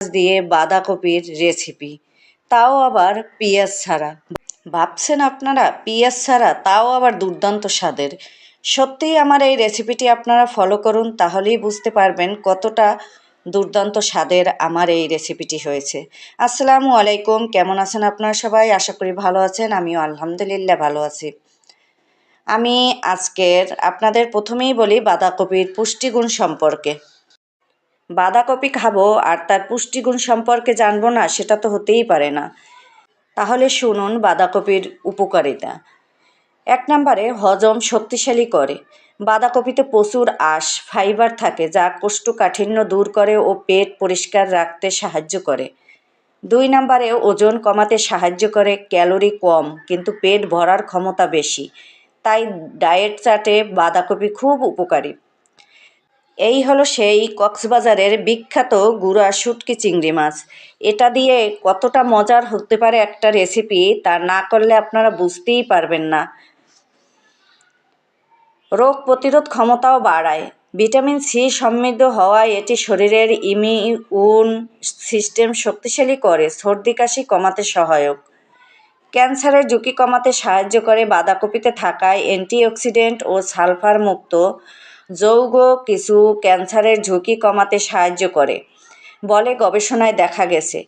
দিয়ে বাঁধাকপির রেসিপি তাও আবার পেঁয়াজ ছাড়া। ভাবছেন আপনারা, পেঁয়াজ ছাড়া তাও আবার দুর্দান্ত স্বাদের। সত্যিই আমার এই রেসিপিটি আপনারা ফলো করুন, তাহলেই বুঝতে পারবেন কতটা দুর্দান্ত স্বাদের আমার এই রেসিপিটি হয়েছে। আসসালামু আলাইকুম, কেমন আছেন আপনারা সবাই? আশা করি ভালো আছেন, আমিও আলহামদুলিল্লাহ ভালো আছি। আমি আজকের, আপনাদের প্রথমেই বলি বাঁধাকপির পুষ্টিগুণ সম্পর্কে। বাঁধাকপি খাব আর তার পুষ্টিগুণ সম্পর্কে জানব না, সেটা তো হতেই পারে না। তাহলে শুনুন বাঁধাকপির উপকারিতা। এক নম্বরে, হজম শক্তিশালী করে। বাঁধাকপিতে প্রচুর আঁশ, ফাইবার থাকে, যা কোষ্ঠকাঠিন্য দূর করে ও পেট পরিষ্কার রাখতে সাহায্য করে। দুই নম্বরে, ওজন কমাতে সাহায্য করে, ক্যালোরি কম, কিন্তু পেট ভরার ক্ষমতা বেশি। তাই ডায়েট চার্টে বাঁধাকপি খুব উপকারী। এই হলো সেই কক্সবাজারের বিখ্যাত গুড়া শুটকি চিংড়ি মাছ। এটা দিয়ে কতটা মজার হতে পারে একটা রেসিপি তা না করলে আপনারা বুঝতেই পারবেন না। রোগ প্রতিরোধ ক্ষমতাও বাড়ায়। ভিটামিন সি সমৃদ্ধ হওয়ায় এটি শরীরের ইমিউন সিস্টেম শক্তিশালী করে, সর্দি কাশি কমাতে সহায়ক। ক্যান্সারের ঝুঁকি কমাতে সাহায্য করে বাঁধাকপিতে থাকায় অ্যান্টিঅক্সিডেন্ট ও সালফার মুক্ত যৌগ কিছু ক্যান্সারের ঝুঁকি কমাতে সাহায্য করে, বলে গবেষণায় দেখা গেছে।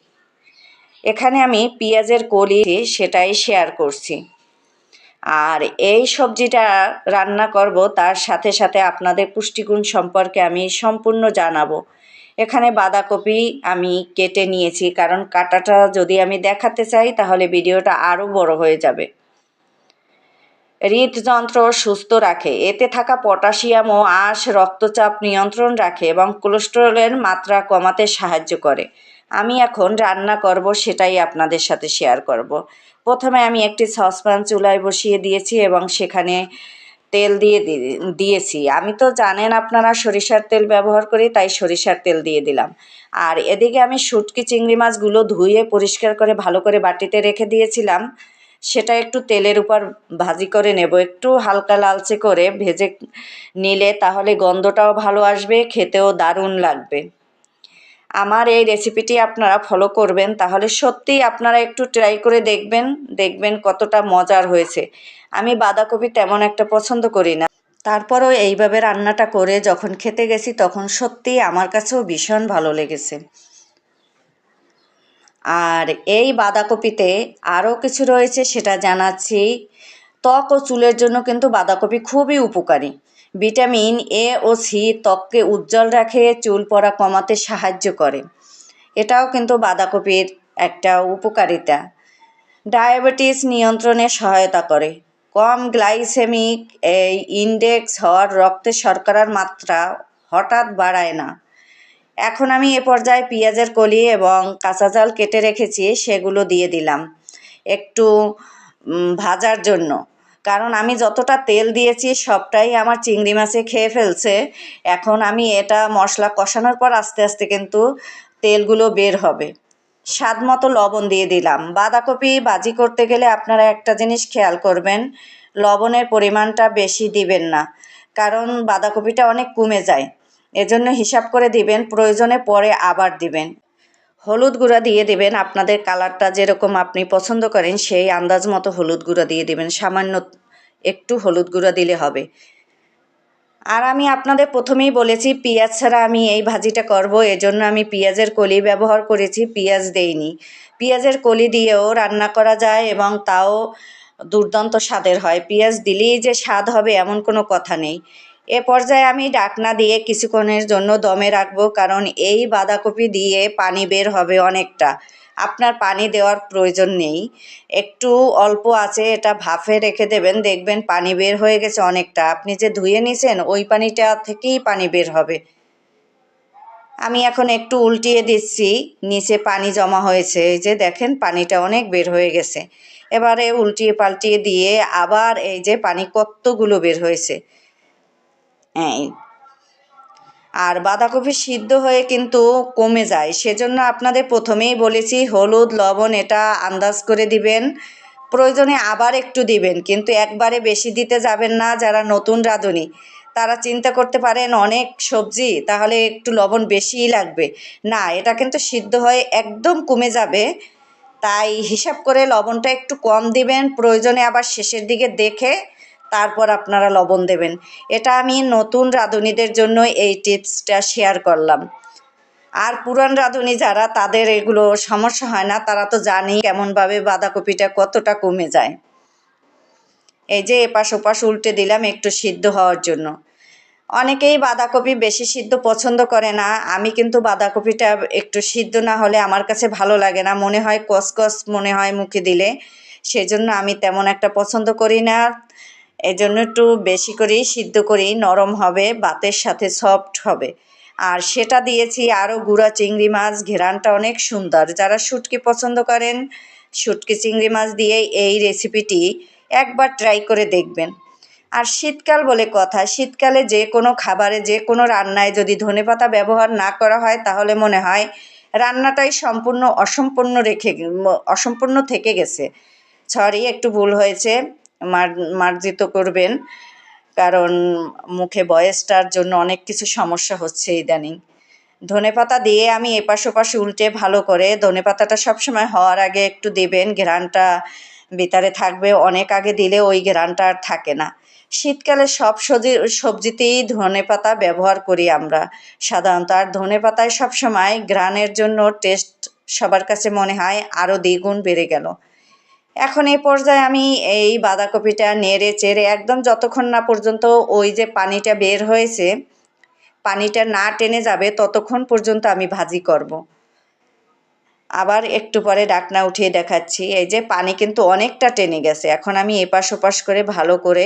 এখানে আমি পেঁয়াজের কলি সেটাই শেয়ার করছি। আর এই সবজিটা রান্না করব, তার সাথে সাথে আপনাদের পুষ্টিগুণ সম্পর্কে আমি সম্পূর্ণ জানাব। এখানে বাঁধাকপি আমি কেটে নিয়েছি, কারণ কাটাটা যদি আমি দেখাতে চাই, তাহলে ভিডিওটা আরও বড় হয়ে যাবে। হৃদযন্ত্র সুস্থ রাখে। এতে থাকা পটাশিয়াম ও আঁশ, রক্তচাপ নিয়ন্ত্রণ রাখে এবং কোলেস্টেরলের মাত্রা কমাতে সাহায্য করে। আমি এখন রান্না করব, সেটাই আপনাদের সাথে শেয়ার করব। প্রথমে আমি একটি সসপ্যান চুলায় বসিয়ে দিয়েছি এবং সেখানে তেল দিয়ে দিয়েছি। আমি তো জানেন আপনারা সরিষার তেল ব্যবহার করি, তাই সরিষার তেল দিয়ে দিলাম। আর এদিকে আমি শুটকি চিংড়ি মাছগুলো ধুয়ে পরিষ্কার করে ভালো করে বাটিতে রেখে দিয়েছিলাম। সেটা একটু তেলের উপর ভাজি করে নেব। একটু হালকা লালচে করে ভেজে নিলে তাহলে গন্ধটাও ভালো আসবে, খেতেও দারুণ লাগবে। আমার এই রেসিপিটি আপনারা ফলো করবেন, তাহলে সত্যিই আপনারা একটু ট্রাই করে দেখবেন দেখবেন কতটা মজার হয়েছে। আমি বাঁধাকপি তেমন একটা পছন্দ করি না। তারপরও এইভাবে রান্নাটা করে যখন খেতে গেছি, তখন সত্যিই আমার কাছেও ভীষণ ভালো লেগেছে। আর এই বাঁধাকপিতে আরও কিছু রয়েছে সেটা জানাচ্ছি। ত্বক ও চুলের জন্য কিন্তু বাঁধাকপি খুবই উপকারী। ভিটামিন এ ও সি ত্বককে উজ্জ্বল রাখে, চুল পড়া কমাতে সাহায্য করে। এটাও কিন্তু বাঁধাকপির একটা উপকারিতা। ডায়াবেটিস নিয়ন্ত্রণে সহায়তা করে। কম গ্লাইসেমিক এই ইন্ডেক্স হওয়ার রক্তে শর্করার মাত্রা হঠাৎ বাড়ায় না। এখন আমি এ পর্যায়ে পেঁয়াজের কলি এবং কাঁচা জাল কেটে রেখেছি, সেগুলো দিয়ে দিলাম একটু ভাজার জন্য। কারণ আমি যতটা তেল দিয়েছি, সবটাই আমার চিংড়ি মাছে খেয়ে ফেলছে। এখন আমি এটা মশলা কষানোর পর আস্তে আস্তে কিন্তু তেলগুলো বের হবে। স্বাদ মতো লবণ দিয়ে দিলাম। বাঁধাকপি বাজি করতে গেলে আপনারা একটা জিনিস খেয়াল করবেন, লবণের পরিমাণটা বেশি দিবেন না। কারণ বাঁধাকপিটা অনেক কমে যায়। এজন্য হিসাব করে দিবেন, প্রয়োজনে পরে আবার দিবেন। হলুদ গুঁড়া দিয়ে দেবেন, আপনাদের কালারটা যেরকম আপনি পছন্দ করেন, সেই আন্দাজ মতো হলুদ গুঁড়া দিয়ে দেবেন। সামান্য একটু হলুদ গুঁড়া দিলে হবে। আর আমি আপনাদের প্রথমেই বলেছি, পেঁয়াজ ছাড়া আমি এই ভাজিটা করব, এজন্য আমি পেঁয়াজের কলি ব্যবহার করেছি, পেঁয়াজ দেইনি। পেঁয়াজের কলি দিয়েও রান্না করা যায় এবং তাও দুর্দান্ত স্বাদের হয়। পেঁয়াজ দিলেই যে স্বাদ হবে এমন কোনো কথা নেই। এ পর্যায়ে আমি ডাকনা দিয়ে কিছুক্ষণের জন্য দমে রাখব, কারণ এই বাঁধাকপি দিয়ে পানি বের হবে অনেকটা। আপনার পানি দেওয়ার প্রয়োজন নেই। একটু অল্প আছে, এটা ভাফে রেখে দেবেন, দেখবেন পানি বের হয়ে গেছে অনেকটা। আপনি যে ধুয়ে নিছেন, ওই পানিটা থেকেই পানি বের হবে। আমি এখন একটু উল্টিয়ে দিচ্ছি, নিচে পানি জমা হয়েছে। এই যে দেখেন, পানিটা অনেক বের হয়ে গেছে। এবারে উল্টিয়ে পাল্টিয়ে দিয়ে আবার এই যে পানি কতগুলো বের হয়েছে। হ্যাঁ আর বাঁধাকপি সিদ্ধ হয়ে কিন্তু কমে যায়। সেজন্য আপনাদের প্রথমেই বলেছি, হলুদ, লবণ এটা আন্দাজ করে দিবেন। প্রয়োজনে আবার একটু দিবেন, কিন্তু একবারে বেশি দিতে যাবেন না যারা নতুন রাঁধুনি। তারা চিন্তা করতে পারেন, অনেক সবজি, তাহলে একটু লবণ বেশিই লাগবে। না, এটা কিন্তু সিদ্ধ হয়ে একদম কমে যাবে। তাই হিসাব করে লবণটা একটু কম দিবেন। প্রয়োজনে আবার শেষের দিকে দেখে তারপর আপনারা লবণ দেবেন। এটা আমি নতুন রাঁধুনিদের জন্য এই টিপসটা শেয়ার করলাম। আর পুরান রাঁধুনি যারা, তাদের এগুলো সমস্যা হয় না, তারা তো জানি কেমনভাবে বাঁধাকপিটা কতটা কমে যায়। এই যে এপাশ ওপাশ উল্টে দিলাম একটু সিদ্ধ হওয়ার জন্য। অনেকেই বাঁধাকপি বেশি সিদ্ধ পছন্দ করে না। আমি কিন্তু বাঁধাকপিটা একটু সিদ্ধ না হলে আমার কাছে ভালো লাগে না। মনে হয় কসকস মনে হয় মুখে দিলে। সেজন্য আমি তেমন একটা পছন্দ করি না। এই জন্য একটু বেশি করেই সিদ্ধ করি নরম হবে বাতের সাথে সফট হবে। আর সেটা দিয়েছি আরও গুঁড়া চিংড়ি মাছ, ঘেরানটা অনেক সুন্দর। যারা শুটকি পছন্দ করেন, শুটকি চিংড়ি মাছ দিয়ে এই রেসিপিটি একবার ট্রাই করে দেখবেন। আর শীতকাল বলে কথা, শীতকালে যে কোনো খাবারে, যে কোনো রান্নায় যদি ধনেপাতা ব্যবহার না করা হয়, তাহলে মনে হয় রান্নাটাই সম্পূর্ণ অসম্পূর্ণ রেখে, অসম্পূর্ণ থেকে গেছে। সরি একটু ভুল হয়েছে। মার্জিত করবেন। কারণ মুখে বয়সটার জন্য অনেক কিছু সমস্যা হচ্ছে ইদানিং। ধনে পাতা দিয়ে আমি এপাশ ওপাশ উল্টে ভালো করে ধনে পাতাটা সবসময় হওয়ার আগে একটু দেবেন। ঘেরানটা ভিতরে থাকবে, অনেক আগে দিলে ওই ঘেরানটা আর থাকে না। শীতকালে সব সবজি সবজিতেই ধনে পাতা ব্যবহার করি আমরা। সাধারণত আর ধনে পাতায় সবসময় গ্রানের জন্য টেস্ট সবার কাছে মনে হয় আরও দ্বিগুণ বেড়ে গেল। এখন এই পর্যায়ে আমি এই বাঁধাকপিটা নেড়ে চেড়ে একদম যতক্ষণ না পর্যন্ত ওই যে পানিটা বের হয়েছে, পানিটা না টেনে যাবে ততক্ষণ পর্যন্ত আমি ভাজি করব। আবার একটু পরে ডাকনা উঠিয়ে দেখাচ্ছি, এই যে পানি কিন্তু অনেকটা টেনে গেছে, এখন আমি এপাশ ওপাশ করে ভালো করে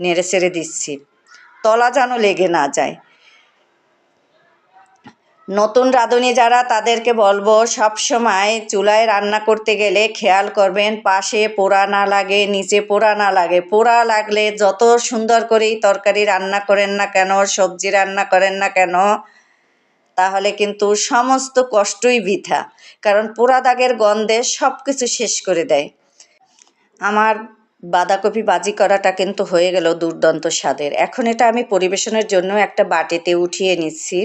নেড়ে চেড়ে দিচ্ছি তলা যেন লেগে না যায় নতুন রাঁধুনি যারা, তাদেরকে বলব, সব সময় চুলায় রান্না করতে গেলে খেয়াল করবেন, পাশে পোড়া না লাগে, নিচে পোড়া না লাগে। পোড়া লাগলে যত সুন্দর করেই তরকারি রান্না করেন না কেন, সবজি রান্না করেন না কেন, তাহলে কিন্তু সমস্ত কষ্টই বৃথা। কারণ পোড়া দাগের গন্ধে সব কিছু শেষ করে দেয়। আমার বাঁধাকপি বাজি করাটা কিন্তু হয়ে গেল দুর্দান্ত স্বাদের। এখন এটা আমি পরিবেশনের জন্য একটা বাটিতে উঠিয়ে নিচ্ছি।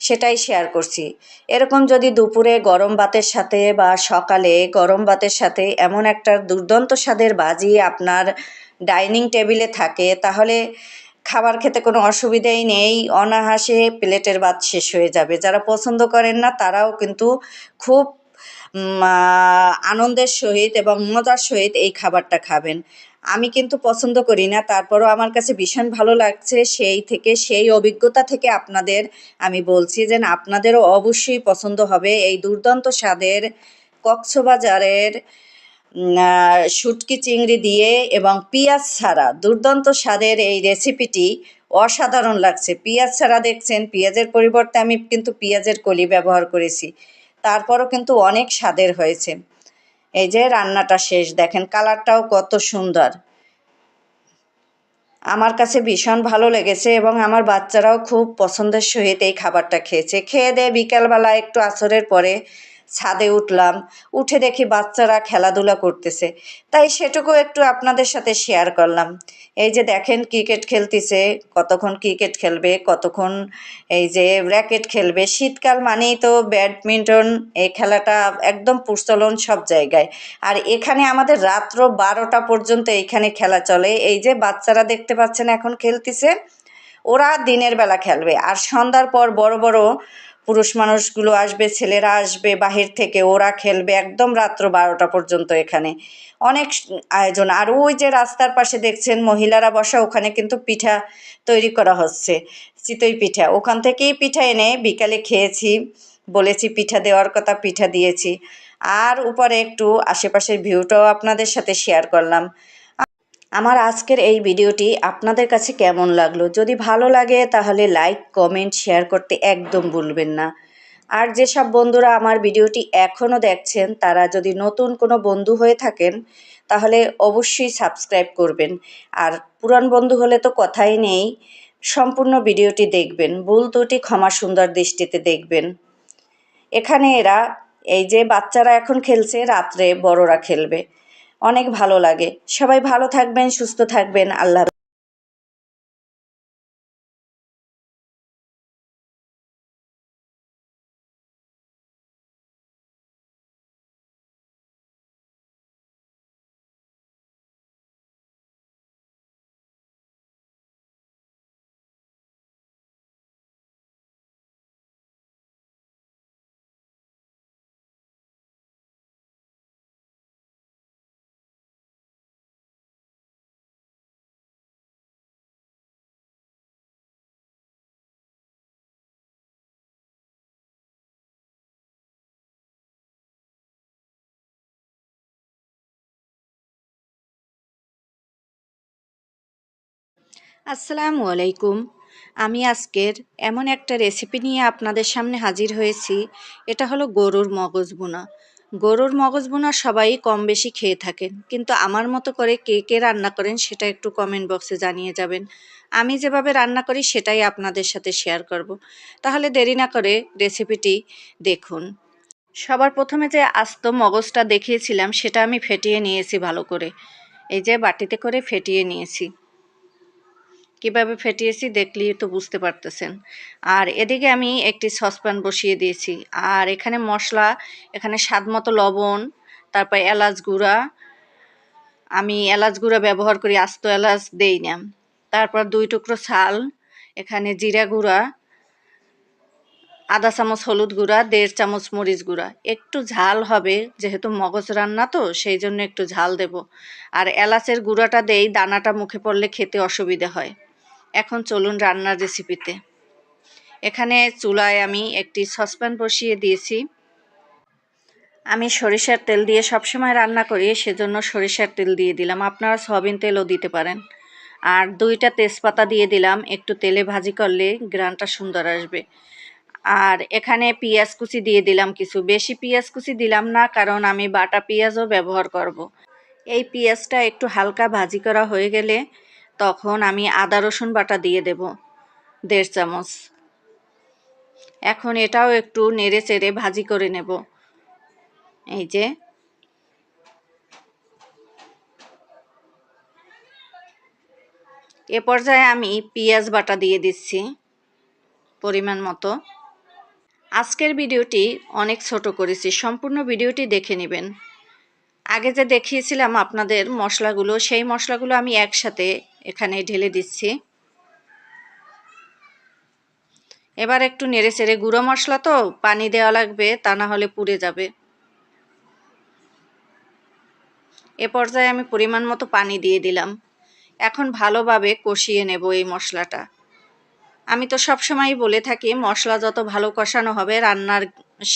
সেটাই শেয়ার করছি। এরকম যদি দুপুরে গরম ভাতের সাথে বা সকালে গরম ভাতের সাথে এমন একটা দুর্দান্ত স্বাদের বাজি আপনার ডাইনিং টেবিলে থাকে, তাহলে খাবার খেতে কোনো অসুবিধাই নেই অনাহাসে প্লেটের ভাত শেষ হয়ে যাবে। যারা পছন্দ করেন না, তারাও কিন্তু খুব আনন্দের সহিত এবং মজার সহিত এই খাবারটা খাবেন। আমি কিন্তু পছন্দ করি না, তারপরও আমার কাছে ভীষণ ভালো লাগছে সেই থেকে, সেই অভিজ্ঞতা থেকে আপনাদের আমি বলছি যে আপনাদেরও অবশ্যই পছন্দ হবে এই দুর্দান্ত স্বাদের কক্সবাজারের শুটকি চিংড়ি দিয়ে এবং পেঁয়াজ ছাড়া দুর্দান্ত স্বাদের এই রেসিপিটি অসাধারণ লাগছে। পেঁয়াজ ছাড়া দেখছেন, পেঁয়াজের পরিবর্তে আমি কিন্তু পেঁয়াজের কলি ব্যবহার করেছি। তারপরও কিন্তু অনেক স্বাদের হয়েছে। এই যে রান্নাটা শেষ, দেখেন কালারটাও কত সুন্দর। আমার কাছে ভীষণ ভালো লেগেছে এবং আমার বাচ্চারাও খুব পছন্দের সহিত এই খাবারটা খেয়েছে। খেয়ে দেয়ে বিকালবেলা একটু আসরের পরে ছাদে উঠলাম। উঠে দেখি বাচ্চারা খেলাধুলা করতেছে। তাই সেটুকু একটু আপনাদের সাথে শেয়ার করলাম। এই যে দেখেন ক্রিকেট খেলতেছে, কতক্ষণ ক্রিকেট খেলবে, কতক্ষণ এই যে র্যাকেট খেলবে। শীতকাল মানেই তো ব্যাডমিন্টন এই খেলাটা একদম প্রচলন সব জায়গায়। আর এখানে আমাদের রাত্র বারোটা পর্যন্ত এইখানে খেলা চলে। এই যে বাচ্চারা দেখতে পাচ্ছেন এখন খেলতেছে, ওরা দিনের বেলা খেলবে। আর সন্ধ্যার পর বড় বড় পুরুষ মানুষগুলো আসবে, ছেলেরা আসবে, বাহির থেকে ওরা খেলবে একদম রাত্র বারোটা পর্যন্ত এখানে। অনেক আয়োজন। আর ওই যে রাস্তার পাশে দেখছেন মহিলারা বসা, ওখানে কিন্তু পিঠা তৈরি করা হচ্ছে, চিতই পিঠা। ওখান থেকেই পিঠা এনে বিকালে খেয়েছি, বলেছি পিঠা দেওয়ার কথা, পিঠা দিয়েছি। আর উপরে একটু আশেপাশের ভিউটাও আপনাদের সাথে শেয়ার করলাম। আমার আজকের এই ভিডিওটি আপনাদের কাছে কেমন লাগল? যদি ভালো লাগে, তাহলে লাইক, কমেন্ট, শেয়ার করতে একদম ভুলবেন না। আর যেসব বন্ধুরা আমার ভিডিওটি এখনও দেখছেন, তারা যদি নতুন কোনো বন্ধু হয়ে থাকেন, তাহলে অবশ্যই সাবস্ক্রাইব করবেন। আর পুরান বন্ধু হলে তো কথাই নেই, সম্পূর্ণ ভিডিওটি দেখবেন। ভুল ত্রুটি ক্ষমা সুন্দর দৃষ্টিতে দেখবেন। এখানে এরা, এই যে বাচ্চারা এখন খেলছে, রাত্রে বড়রা খেলবে। অনেক ভালো লাগে। সবাই ভালো থাকবেন সুস্থ থাকবেন। আল্লাহ আসসালামু আলাইকুম। আমি আজকের এমন একটা রেসিপি নিয়ে আপনাদের সামনে হাজির হয়েছি। এটা হলো গরুর মগজ বোনা গরুর মগজ বোনা সবাই কম বেশি খেয়ে থাকেন, কিন্তু আমার মতো করে কে কে রান্না করেন সেটা একটু কমেন্ট বক্সে জানিয়ে যাবেন। আমি যেভাবে রান্না করি সেটাই আপনাদের সাথে শেয়ার করব। তাহলে দেরি না করে রেসিপিটি দেখুন। সবার প্রথমে যে আস্ত মগজটা দেখিয়েছিলাম, সেটা আমি ফেটিয়ে নিয়েছি ভালো করে। এই যে বাটিতে করে ফেটিয়ে নিয়েছি। কীভাবে ফেটিয়েছি দেখলেই তো বুঝতে পারতেছেন। আর এদিকে আমি একটি সসপ্যান বসিয়ে দিয়েছি। আর এখানে মশলা, এখানে স্বাদ মতো লবণ, তারপর এলাচ গুঁড়া। আমি এলাচ গুঁড়া ব্যবহার করি, আস্ত এলাচ দেই না। তারপর দুই টুকরো ছাল, এখানে জিরা গুঁড়া, আধা চামচ হলুদ গুঁড়া, দেড় চামচ মরিচ গুঁড়া। একটু ঝাল হবে, যেহেতু মগজ রান্না তো, সেই জন্য একটু ঝাল দেব। আর এলাচের গুঁড়াটা দেই, দানাটা মুখে পড়লে খেতে অসুবিধা হয়। এখন চলুন রান্নার রেসিপিতে এখানে চুলায় আমি একটি সসপ্যান বসিয়ে দিয়েছি। আমি সরিষার তেল দিয়ে সবসময় রান্না করি, সেজন্য সরিষার তেল দিয়ে দিলাম। আপনারা সয়াবিন তেলও দিতে পারেন। আর দুইটা তেজপাতা দিয়ে দিলাম, একটু তেলে ভাজি করলে গ্রানটা সুন্দর আসবে। আর এখানে পেঁয়াজ কুচি দিয়ে দিলাম কিছু। বেশি পেঁয়াজ কুচি দিলাম না, কারণ আমি বাটা পেঁয়াজও ব্যবহার করব। এই পেঁয়াজটা একটু হালকা ভাজি করা হয়ে গেলে তখন আমি আদা রসুন বাটা দিয়ে দেব, দেড় চামচ। এখন এটাও একটু নেড়ে চেড়ে ভাজি করে নেব। এই যে। এ পর্যায়ে আমি পেঁয়াজ বাটা দিয়ে দিচ্ছি পরিমাণ মতো। আজকের ভিডিওটি অনেক ছোট করেছি, সম্পূর্ণ ভিডিওটি দেখে নেবেন। আগে যে দেখিয়েছিলাম আপনাদের মশলাগুলো, সেই মশলাগুলো আমি একসাথে এখানে ঢেলে দিচ্ছি। এবার একটু নেড়ে চেড়ে গুঁড়ো মশলা তো পানি দেওয়া লাগবে, তা না হলে পুড়ে যাবে। এ পর্যায়ে আমি পরিমাণ মতো পানি দিয়ে দিলাম। এখন ভালোভাবে কষিয়ে নেব এই মশলাটা। আমি তো সবসময়ই বলে থাকি, মশলা যত ভালো কষানো হবে, রান্নার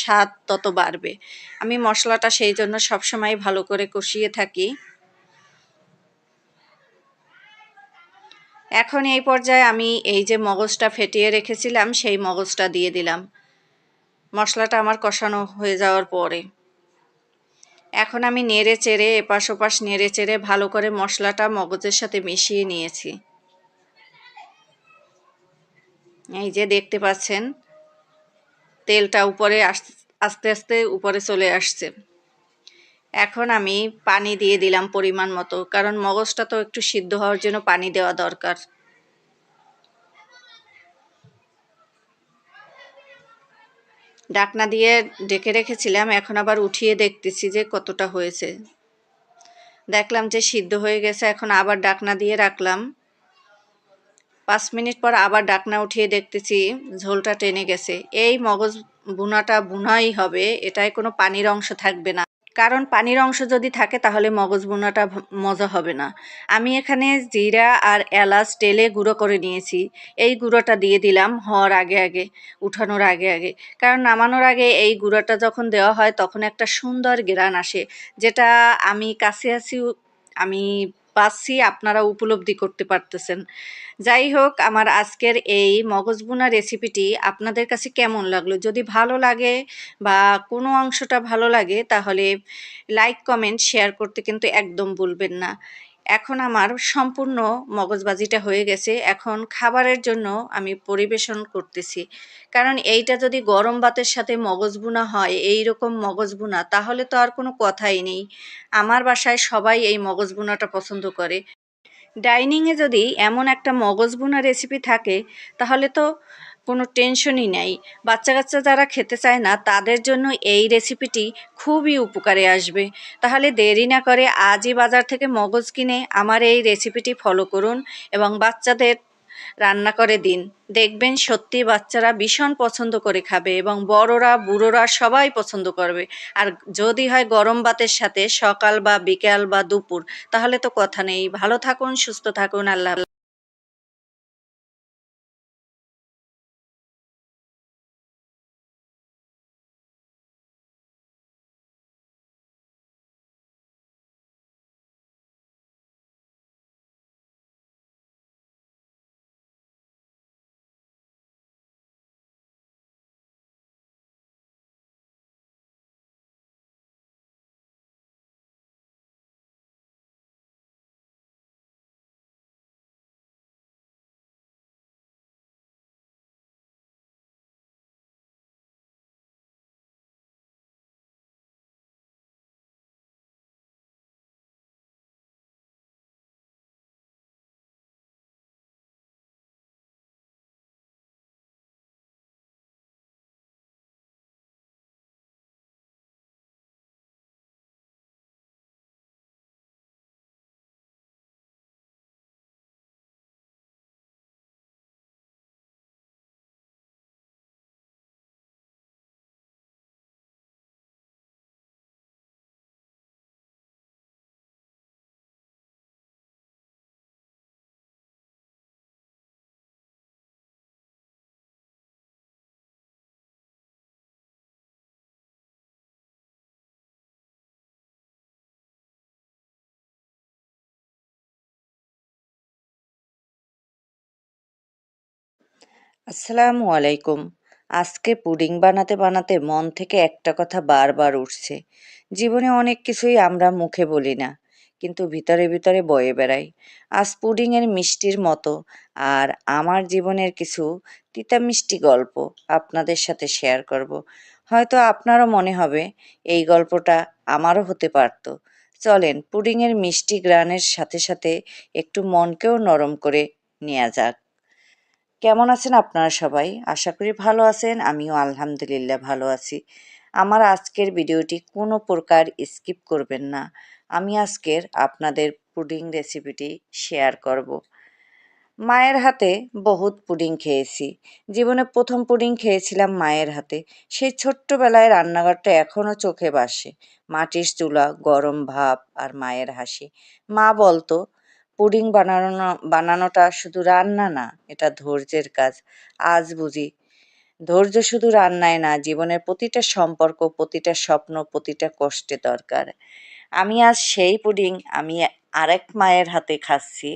স্বাদ তত বাড়বে। আমি মশলাটা সেই জন্য সবসময় ভালো করে কষিয়ে থাকি। এখন এই পর্যায়ে আমি এই যে মগজটা ফেটিয়ে রেখেছিলাম, সেই মগজটা দিয়ে দিলাম। মশলাটা আমার কষানো হয়ে যাওয়ার পরে। এখন আমি নেড়ে চেড়ে, এপাশ ওপাশ নেড়ে চেড়ে ভালো করে মশলাটা মগজের সাথে মিশিয়ে নিয়েছি। এই যে দেখতে পাচ্ছেন, তেলটা উপরে আস্তে আস্তে উপরে চলে আসছে। এখন আমি পানি দিয়ে দিলাম পরিমাণ মতো, কারণ মগজটা তো একটু সিদ্ধ হওয়ার জন্য পানি দেওয়া দরকার। ডাকনা দিয়ে ডেকে রেখেছিলাম, এখন আবার উঠিয়ে দেখতেছি যে কতটা হয়েছে। দেখলাম যে সিদ্ধ হয়ে গেছে, এখন আবার ডাকনা দিয়ে রাখলাম। পাঁচ মিনিট পর আবার ডাকনা উঠিয়ে দেখতেছি, ঝোলটা টেনে গেছে। এই মগজ বুনাটা বুনাই হবে এটায় কোনো পানির অংশ থাকবে না। কারণ পানির অংশ যদি থাকে তাহলে মগজ বোনাটা মজা হবে না। আমি এখানে জিরা আর এলাচ তেলে গুঁড়ো করে নিয়েছি। এই গুঁড়োটা দিয়ে দিলাম হওয়ার আগে আগে, উঠানোর আগে আগে। কারণ নামানোর আগে এই গুঁড়োটা যখন দেওয়া হয় তখন একটা সুন্দর গ্রান আসে। যেটা আমি কাছে আছি, আমি পাচ্ছি আপনারা উপলব্ধি করতে পারতেছেন। যাই হোক, আমার আজকের এই মগজবুনা রেসিপিটি আপনাদের কাছে কেমন লাগল? যদি ভালো লাগে বা কোনো অংশটা ভালো লাগে, তাহলে লাইক কমেন্ট শেয়ার করতে কিন্তু একদম ভুলবেন না। এখন আমার সম্পূর্ণ মগজবাজিটা হয়ে গেছে। এখন খাবারের জন্য আমি পরিবেশন করতেছি। কারণ এইটা যদি গরম ভাতের সাথে মগজ বুনা হয় এই রকম মগজ বুনা তাহলে তো আর কোনো কথাই নেই। আমার বাসায় সবাই এই মগজ বুনাটা পছন্দ করে। ডাইনিংয়ে যদি এমন একটা মগজ বোনা রেসিপি থাকে, তাহলে তো কোনো টেনশনই নেই। বাচ্চা কাচ্চা যারা খেতে চায় না, তাদের জন্য এই রেসিপিটি খুবই উপকারে আসবে। তাহলে দেরি না করে আজই বাজার থেকে মগজ কিনে আমার এই রেসিপিটি ফলো করুন এবং বাচ্চাদের রান্না করে দিন। দেখবেন সত্যি বাচ্চারা ভীষণ পছন্দ করে খাবে এবং বড়রা, বুড়োরা সবাই পছন্দ করবে। আর যদি হয় গরম ভাতের সাথে সকাল বা বিকাল বা দুপুর, তাহলে তো কথা নেই। ভালো থাকুন, সুস্থ থাকুন, আল্লাহ আসসালামু আলাইকুম। আজকে পুডিং বানাতে বানাতে মন থেকে একটা কথা বারবার উঠছে। জীবনে অনেক কিছুই আমরা মুখে বলি না, কিন্তু ভিতরে ভিতরে বয়ে বেড়াই। আজ পুডিংয়ের মিষ্টির মতো আর আমার জীবনের কিছু তিতা মিষ্টি গল্প আপনাদের সাথে শেয়ার করব। হয়তো আপনারও মনে হবে, এই গল্পটা আমারও হতে পারত। চলেন পুডিংয়ের মিষ্টি গ্রানের সাথে সাথে একটু মনকেও নরম করে নেওয়া যাক। কেমন আছেন আপনারা সবাই? আশা করি ভালো আছেন, আমিও আলহামদুলিল্লাহ ভালো আছি। আমার আজকের ভিডিওটি কোনো প্রকার স্কিপ করবেন না। আমি আজকের আপনাদের পুডিং রেসিপিটি শেয়ার করব। মায়ের হাতে বহুত পুডিং খেয়েছি। জীবনে প্রথম পুডিং খেয়েছিলাম মায়ের হাতে। সেই ছোট্টবেলায় রান্নাঘরটা এখনও চোখে বাসে। মাটির চুলা, গরম ভাপ আর মায়ের হাসি। মা বলতো পুডিং বানানো, বানানোটা শুধু রান্না না, এটা ধৈর্যের কাজ। আজ বুঝি, ধৈর্য শুধু রান্নায় না, জীবনের প্রতিটা সম্পর্ক, প্রতিটা স্বপ্ন, প্রতিটা কষ্টে দরকার। আমি আজ সেই পুডিং আমি আরেক মায়ের হাতে খাচ্ছি,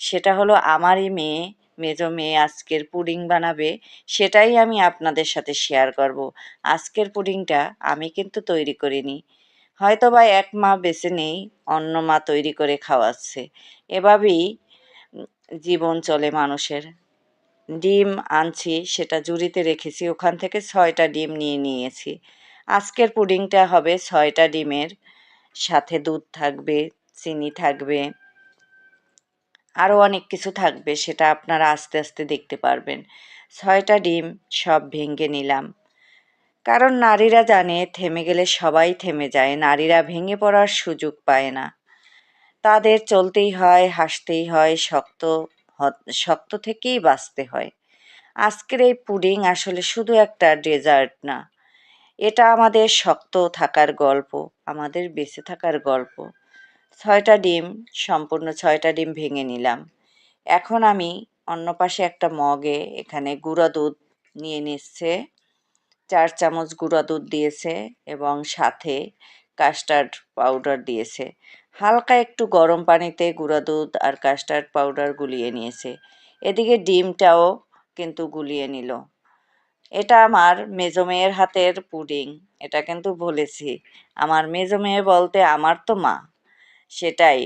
সেটা হলো আমারই মেয়ে, মেজো মেয়ে আজকের পুডিং বানাবে, সেটাই আমি আপনাদের সাথে শেয়ার করব। আজকের পুডিংটা আমি কিন্তু তৈরি করিনি। হয়তো বা এক মা বেছে নেই, অন্য মা তৈরি করে খাওয়াচ্ছে। এভাবেই জীবন চলে মানুষের। ডিম আনছি, সেটা জুড়িতে রেখেছি, ওখান থেকে ছয়টা ডিম নিয়ে নিয়েছি। আজকের পুডিংটা হবে ছয়টা ডিমের সাথে দুধ থাকবে, চিনি থাকবে, আরও অনেক কিছু থাকবে, সেটা আপনারা আস্তে আস্তে দেখতে পারবেন। ছয়টা ডিম সব ভেঙে নিলাম। কারণ নারীরা জানে, থেমে গেলে সবাই থেমে যায়, নারীরা ভেঙে পড়ার সুযোগ পায় না। তাদের চলতেই হয়, হাসতেই হয়, শক্ত শক্ত থেকেই বাঁচতে হয়। আজকের এই পুডিং আসলে শুধু একটা ডেজার্ট না, এটা আমাদের শক্ত থাকার গল্প, আমাদের বেঁচে থাকার গল্প। ছয়টা ডিম, সম্পূর্ণ ছয়টা ডিম ভেঙে নিলাম। এখন আমি অন্য পাশে একটা মগে এখানে গুঁড়া দুধ নিয়ে নিচ্ছে। চার চামচ গুঁড়া দুধ দিয়েছে এবং সাথে কাস্টার্ড পাউডার দিয়েছে। হালকা একটু গরম পানিতে গুঁড়া দুধ আর কাস্টার্ড পাউডার গুলিয়ে নিয়েছে। এদিকে ডিমটাও কিন্তু গুলিয়ে নিল। এটা আমার মেজো মেয়ের হাতের পুডিং, এটা কিন্তু বলেছি। আমার মেজো মেয়ে বলতে আমার তো মা, সেটাই।